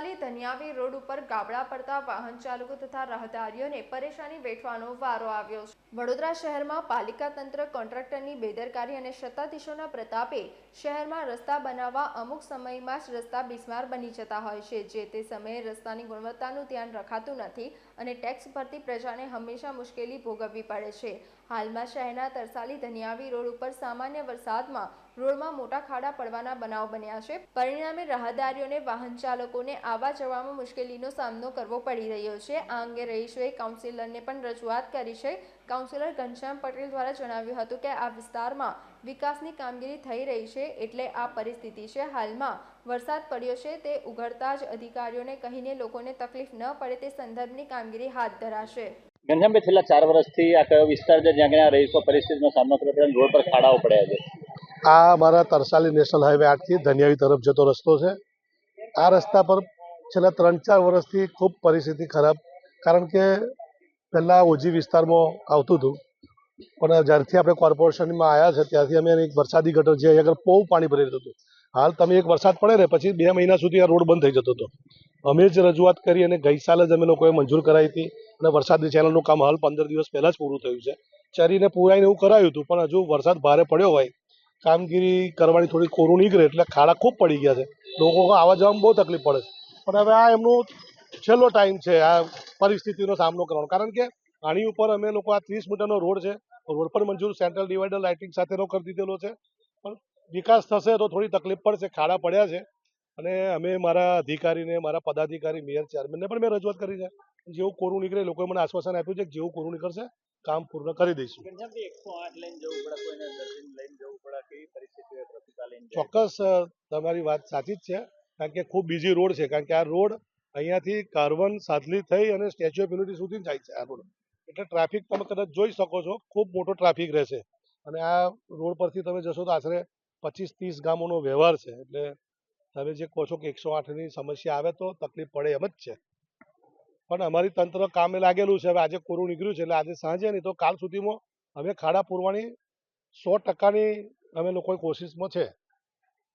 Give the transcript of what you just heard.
Tarsali ધનિયાવી road ઉપર ગાબડા પડતા વાહન ચાલકો તથા રાહદારીઓને પરેશાની વેઠવાનો વારો આવ્યો છે. વડોદરા શહેરમાં પાલિકા તંત્ર કોન્ટ્રાક્ટરની બેદરકારી અને સત્તાધીશોના પ્રતાપે શહેરમાં રસ્તા બનાવવા અમુક સમયમાં જ રસ્તા બિસ્માર બની જતા હોય છે, જે તે સમયે રસ્તાની ગુણવત્તાનું ધ્યાન રખાતું નથી અને ટેક્સ ભરતી પ્રજાને હંમેશા મુશ્કેલી ભોગવવી પડે છે. હાલમાં શહેરના તરસાલી ધનિયાવી રોડ ઉપર સામાન્ય વરસાદમાં રોડમાં મોટા ખાડા પડવાના બનાવ બન્યા છે. પરિણામે રાહદારીઓને, વાહન ચાલકોને આવવા જવામાં મુશ્કેલીનો સામનો કરવો પડી રહ્યો છે. આ અંગે રહીશોએ કાઉન્સિલરને પણ રજૂઆત કરી છે. કાઉન્સિલર ઘનશ્યામ પટેલ દ્વારા જણાવ્યું હતું કે આ વિસ્તારમાં વિકાસની કામગીરી થઈ રહી છે એટલે આ પરિસ્થિતિ છે. હાલમાં વરસાદ પડ્યો છે તે ઉઘડતા જ અધિકારીઓને કહીને લોકોને તકલીફ ન પડે તે સંદર્ભની કામગીરી હાથ ધરાશે. ઘનશ્યામભાઈ છેલ્લા ચાર વર્ષથી આ કયો વિસ્તાર છે જ્યાં રહીશો પરિસ્થિતિનો સામનો કરવો પડે રોડ પર ખાડાઓ પડ્યા છે. આ અમારા તરસાલી નેશનલ હાઈવે આઠથી ધનિયાવી તરફ જતો રસ્તો છે. આ રસ્તા પર છેલ્લા ત્રણ ચાર વર્ષથી ખૂબ પરિસ્થિતિ ખરાબ, કારણ કે પહેલાં ઓજી વિસ્તારમાં આવતું હતું. પણ જ્યારથી આપણે કોર્પોરેશનમાં આવ્યા છે, ત્યારથી અમે એક વરસાદી ગટર જે આગળ બહુ પાણી ભરી રહ્યું હતું. હાલ તમે એક વરસાદ પડે ને, પછી બે મહિના સુધી આ રોડ બંધ થઈ જતો હતો. અમે જ રજૂઆત કરી અને ગઈ સાલ જ અમે લોકોએ મંજૂર કરાવી હતી અને વરસાદની ચેનલનું કામ હાલ પંદર દિવસ પહેલાં જ પૂરું થયું છે. ચરીને પૂરાઈને એવું કરાયું હતું, પણ હજુ વરસાદ ભારે પડ્યો હોય કામગીરી કરવાની થોડી કોરું નીકળે એટલે ખાડા ખૂબ પડી ગયા છે. લોકો આવવા જવામાં બહુ તકલીફ પડે છે. પણ હવે આ એમનું છેલ્લો ટાઈમ છે, આ પરિસ્થિતિનો સામનો કરવાનો. કારણ કે આની ઉપર અમે લોકો આ ત્રીસ મીટરનો રોડ છે, રોડ પર મંજૂર સેન્ટ્રલ ડિવાઈડર લાઇટિંગ સાથેનો કરી દીધેલો છે. પણ વિકાસ થશે તો થોડી તકલીફ પડશે, ખાડા પડ્યા છે. અને અમે મારા અધિકારીને, મારા પદાધિકારી, મેયર, ચેરમેનને પણ મેં રજૂઆત કરી છે. જેવું કોરું નીકળે લોકોએ મને આશ્વાસન આપ્યું છે કે જેવું કોરું નીકળશે, કામ પૂર્ણ કરી દઈશું. ચોક્કસ તમારી વાત સાચી જ છે, કારણ કે ખૂબ બીજી રોડ છે, કારણ કે આ રોડ અહીંયાથી કાર્બન સાદલી થઈ અને સ્ટેચ્યુ ઓફ યુનિટી સુધી જાય છે આ રોડ. એટલે ટ્રાફિક તમે કદાચ જોઈ શકો છો, ખૂબ મોટો ટ્રાફિક રહેશે. અને આ રોડ પરથી તમે જશો તો આશરે પચીસ ત્રીસ ગામોનો વ્યવહાર છે, એટલે તમે જે કહો છો કે એકસો આઠની સમસ્યા આવે તો તકલીફ પડે એમ જ છે. પણ અમારી તંત્ર કામે લાગેલું છે, હવે આજે કોરું નીકળ્યું છે, એટલે આજે સાંજે નહીં તો કાલ સુધીમાં અમે ખાડા પૂરવાની સો ટકાની અમે લોકો કોશિશમાં છે.